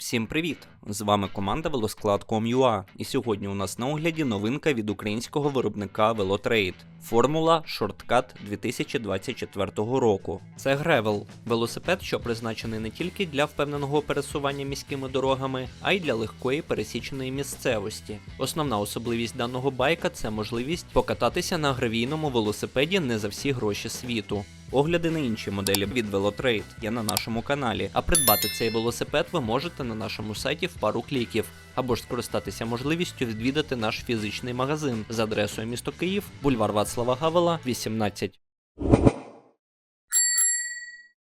Всім привіт! З вами команда Велосклад.com.ua і сьогодні у нас на огляді новинка від українського виробника Velotrade Формула Shortcut 2024 року. Це гревел, велосипед, що призначений не тільки для впевненого пересування міськими дорогами, а й для легкої пересіченої місцевості. Основна особливість даного байка це можливість покататися на гравійному велосипеді не за всі гроші світу. Огляди на інші моделі від Velotrade є на нашому каналі, а придбати цей велосипед ви можете на нашому сайті в пару кліків, або ж скористатися можливістю відвідати наш фізичний магазин за адресою місто Київ, бульвар Вацлава Гавела, 18.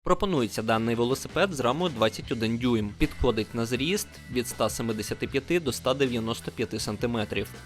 Пропонується даний велосипед з рамою 21 дюйм. Підходить на зріст від 175 до 195 см.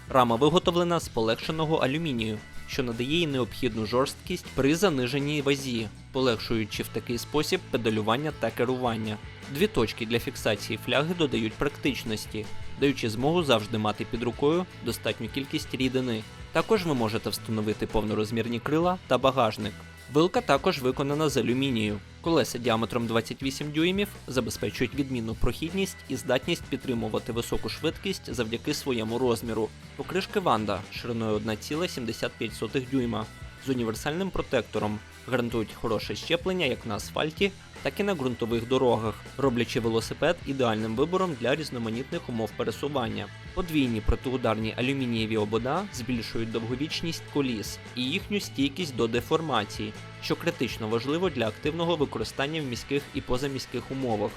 Рама виготовлена з полегшеного алюмінію, що надає їй необхідну жорсткість при заниженій вазі, полегшуючи в такий спосіб педалювання та керування. Дві точки для фіксації фляги додають практичності, даючи змогу завжди мати під рукою достатню кількість рідини. Також ви можете встановити повнорозмірні крила та багажник. Вилка також виконана з алюмінію. Колеса діаметром 28 дюймів забезпечують відмінну прохідність і здатність підтримувати високу швидкість завдяки своєму розміру. Покришки Ванда шириною 1,75 дюйма з універсальним протектором гарантують хороше щеплення як на асфальті, так і на ґрунтових дорогах, роблячи велосипед ідеальним вибором для різноманітних умов пересування. Подвійні протиударні алюмінієві обода збільшують довговічність коліс і їхню стійкість до деформації, що критично важливо для активного використання в міських і позаміських умовах.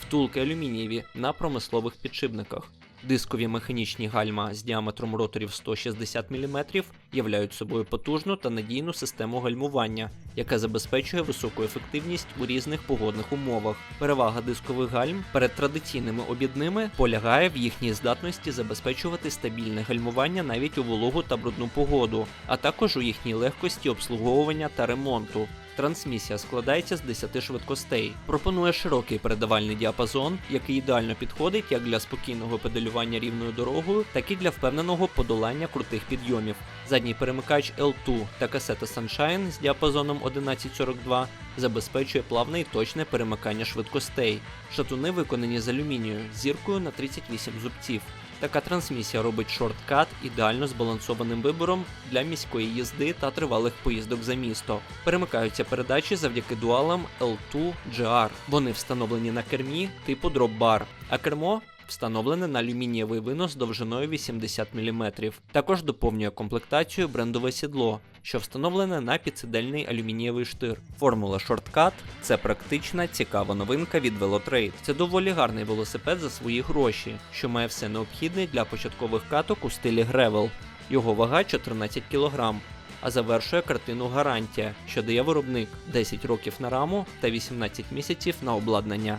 Втулки алюмінієві на промислових підшипниках. Дискові механічні гальма з діаметром роторів 160 мм являють собою потужну та надійну систему гальмування, яка забезпечує високу ефективність у різних погодних умовах. Перевага дискових гальм перед традиційними обідними полягає в їхній здатності забезпечувати стабільне гальмування навіть у вологу та брудну погоду, а також у їхній легкості обслуговування та ремонту. Трансмісія складається з 10 швидкостей, пропонує широкий передавальний діапазон, який ідеально підходить як для спокійного педалювання рівною дорогою, так і для впевненого подолання крутих підйомів. Задній перемикач L2 та касета Sunshine з діапазоном 1142 забезпечує плавне і точне перемикання швидкостей. Шатуни виконані з алюмінію зіркою на 38 зубців. Така трансмісія робить шорткат ідеально збалансованим вибором для міської їзди та тривалих поїздок за місто. Перемикаються передачі завдяки дуалам L2 GR. Вони встановлені на кермі типу дроп-бар, а кермо встановлене на алюмінієвий винос довжиною 80 мм. Також доповнює комплектацію брендове сідло, що встановлене на підсидельний алюмінієвий штир. Формула Shortcut – це практична, цікава новинка від Velotrade. Це доволі гарний велосипед за свої гроші, що має все необхідне для початкових каток у стилі Gravel. Його вага 14 кг. А завершує картину гарантія, що дає виробник 10 років на раму та 18 місяців на обладнання.